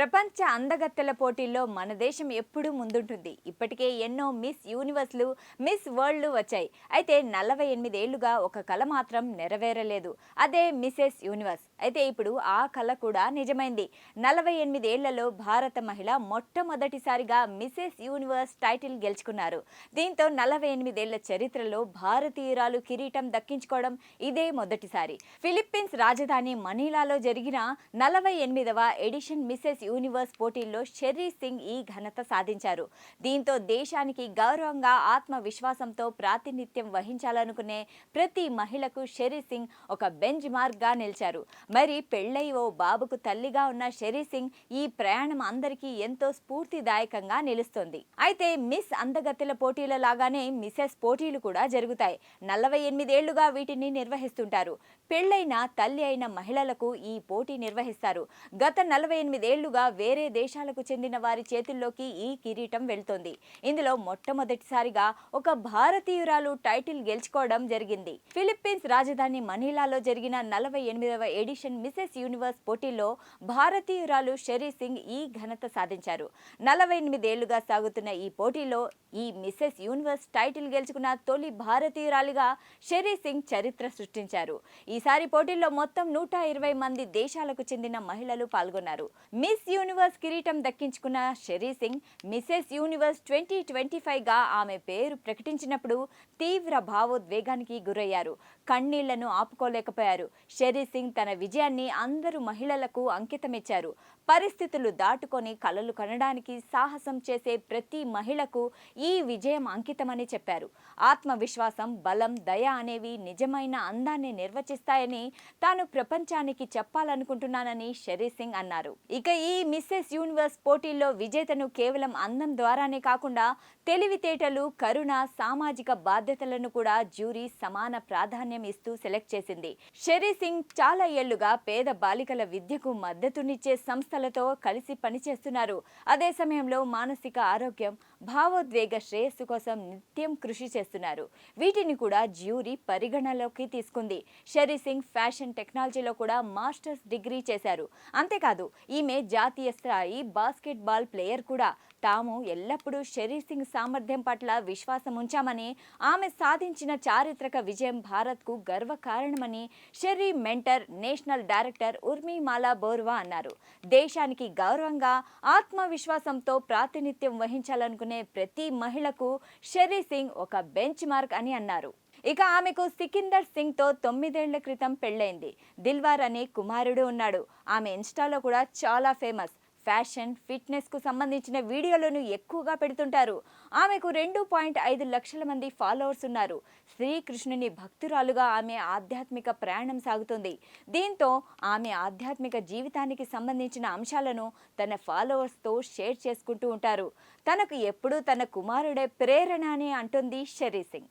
ప్రపంచ అందగత్తెల పోటీల్లో మన దేశం ఎప్పుడూ ముందుంటుంది. ఇప్పటికే ఎన్నో మిస్ యూనివర్స్లు మిస్ వరల్డ్లు వచ్చాయి. అయితే నలభై ఎనిమిదేళ్ళుగా ఒక కళ మాత్రం నెరవేరలేదు. అదే మిసెస్ యూనివర్స్. అయితే ఇప్పుడు ఆ కళ కూడా నిజమైంది. నలభై ఎనిమిదేళ్ళలో భారత మహిళ మొట్టమొదటిసారిగా మిసెస్ యూనివర్స్ టైటిల్ గెలుచుకున్నారు. దీంతో నలభై ఎనిమిదేళ్ళ చరిత్రలో భారతీయురాలు కిరీటం దక్కించుకోవడం ఇదే మొదటిసారి. ఫిలిప్పీన్స్ రాజధాని మనీలాలో జరిగిన నలభై ఎనిమిదవ ఎడిషన్ మిసెస్ యూనివర్స్ పోటీల్లో షెర్రీ సింగ్ ఈ ఘనత సాధించారు. దీంతో దేశానికి గౌరవంగా ఆత్మవిశ్వాసంతో ప్రాతినిధ్యం వహించాలనుకునే ప్రతి మహిళకు షెర్రీ సింగ్ ఒక బెంచ్ మార్క్గా నిలిచారు. మరి పెళ్ళై ఓ బాబుకు తల్లిగా ఉన్న షెర్రీ సింగ్ ఈ ప్రయాణం అందరికీ ఎంతో స్ఫూర్తిదాయకంగా నిలుస్తుంది. అయితే మిస్ అందగత్తెల పోటీల లాగానే మిసెస్ పోటీలు కూడా జరుగుతాయి. నలభై ఎనిమిదేళ్ళుగా వీటిని నిర్వహిస్తుంటారు. పెళ్ళైన తల్లి అయిన మహిళలకు ఈ పోటీ నిర్వహిస్తారు. గత నలభై ఎనిమిదేళ్ళుగా వేరే దేశాలకు చెందిన వారి చేతుల్లోకి ఈ కిరీటం వెళ్తోంది. ఇందులో మొట్టమొదటిసారిగా ఒక భారతీయురాలు టైటిల్ గెలుచుకోవడం జరిగింది. ఫిలిప్పీన్స్ రాజధాని మనీలాలో జరిగిన నలభై ఎనిమిదవ ఎడిషన్ మిసెస్ యూనివర్స్ పోటీలో భారతీయురాలు షెరీ సింగ్ ఈ ఘనత సాధించారు. నలభై ఎనిమిదేళ్ళుగా సాగుతున్న ఈ పోటీలో ఈ మిసెస్ యూనివర్స్ టైటిల్ గెలుచుకున్న తొలి భారతీయురాలిగా షెరీ సింగ్ చరిత్ర సృష్టించారు. ఈసారి పోటీల్లో మొత్తం నూట ఇరవై మంది దేశాలకు చెందిన మహిళలు పాల్గొన్నారు. మిస్ యూనివర్స్ కిరీటం దక్కించుకున్న Sherry Singh Mrs Universe twenty twenty ఫైవ్గా ఆమె పేరు ప్రకటించినప్పుడు తీవ్ర భావోద్వేగానికి గురయ్యారు. కన్నీళ్ళను ఆపుకోలేకపోయారు. షెరీ సింగ్ తన విజయాన్ని అందరూ మహిళలకు అంకితమిచ్చారు. పరిస్థితులు దాటుకొని కలలు కనడానికి సాహసం చేసే ప్రతి మహిళకు ఈ విజయం అంకితమని చెప్పారు. ఆత్మవిశ్వాసం బలం దయ అనేవి నిజమైన అందాన్ని నిర్వచిస్తాయని తాను ప్రపంచానికి చెప్పాలనుకుంటున్నానని షెరీ సింగ్ అన్నారు. ఇక ఈ ఈ మిస్సెస్ యూనివర్స్ పోటీల్లో విజేతను కేవలం అందం ద్వారానే కాకుండా తెలివితేటలు కరుణ సామాజిక బాధ్యతలను కూడా జ్యూరీ సమాన ప్రాధాన్యం ఇస్తూ సెలెక్ట్ చేసింది. షెరీ సింగ్ చాలా ఏళ్ళుగా పేద బాలికల విద్యకు మద్దతునిచ్చే సంస్థలతో కలిసి పనిచేస్తున్నారు. అదే సమయంలో మానసిక ఆరోగ్యం భావోద్వేగ శ్రేయస్సు కోసం నిత్యం కృషి చేస్తున్నారు. వీటిని కూడా జ్యూరీ పరిగణలోకి తీసుకుంది. షెరీ సింగ్ ఫ్యాషన్ టెక్నాలజీలో కూడా మాస్టర్స్ డిగ్రీ చేశారు. అంతేకాదు ఈమె జాతీయ స్థాయి బాస్కెట్బాల్ ప్లేయర్ కూడా. తాము ఎల్లప్పుడూ షెరీ సింగ్ సామర్థ్యం పట్ల విశ్వాసం ఉంచామని ఆమె సాధించిన చారిత్రక విజయం భారత్కు గర్వకారణమని Sherry mentor national director Urmimala Boruah అన్నారు. దేశానికి గౌరవంగా ఆత్మవిశ్వాసంతో ప్రాతినిధ్యం వహించాలనుకునే ప్రతి మహిళకు షెర్రీ సింగ్ ఒక బెంచ్ మార్క్ అని అన్నారు. ఇక ఆమెకు సికిందర్ సింగ్తో తొమ్మిదేళ్ళ క్రితం పెళ్ళైంది. దిల్వార్ అనే కుమారుడు ఉన్నాడు. ఆమె ఇన్స్టాలో కూడా చాలా ఫేమస్. ఫ్యాషన్ ఫిట్నెస్కు సంబంధించిన వీడియోలను ఎక్కువగా పెడుతుంటారు. ఆమెకు రెండు పాయింట్ ఐదు లక్షల మంది ఫాలోవర్స్ ఉన్నారు. శ్రీకృష్ణుని భక్తురాలుగా ఆమె ఆధ్యాత్మిక ప్రయాణం సాగుతుంది. దీంతో ఆమె ఆధ్యాత్మిక జీవితానికి సంబంధించిన అంశాలను తన ఫాలోవర్స్తో షేర్ చేసుకుంటూ ఉంటారు. తనకు ఎప్పుడూ తన కుమారుడే ప్రేరణ అని అంటుంది షరీ సింగ్.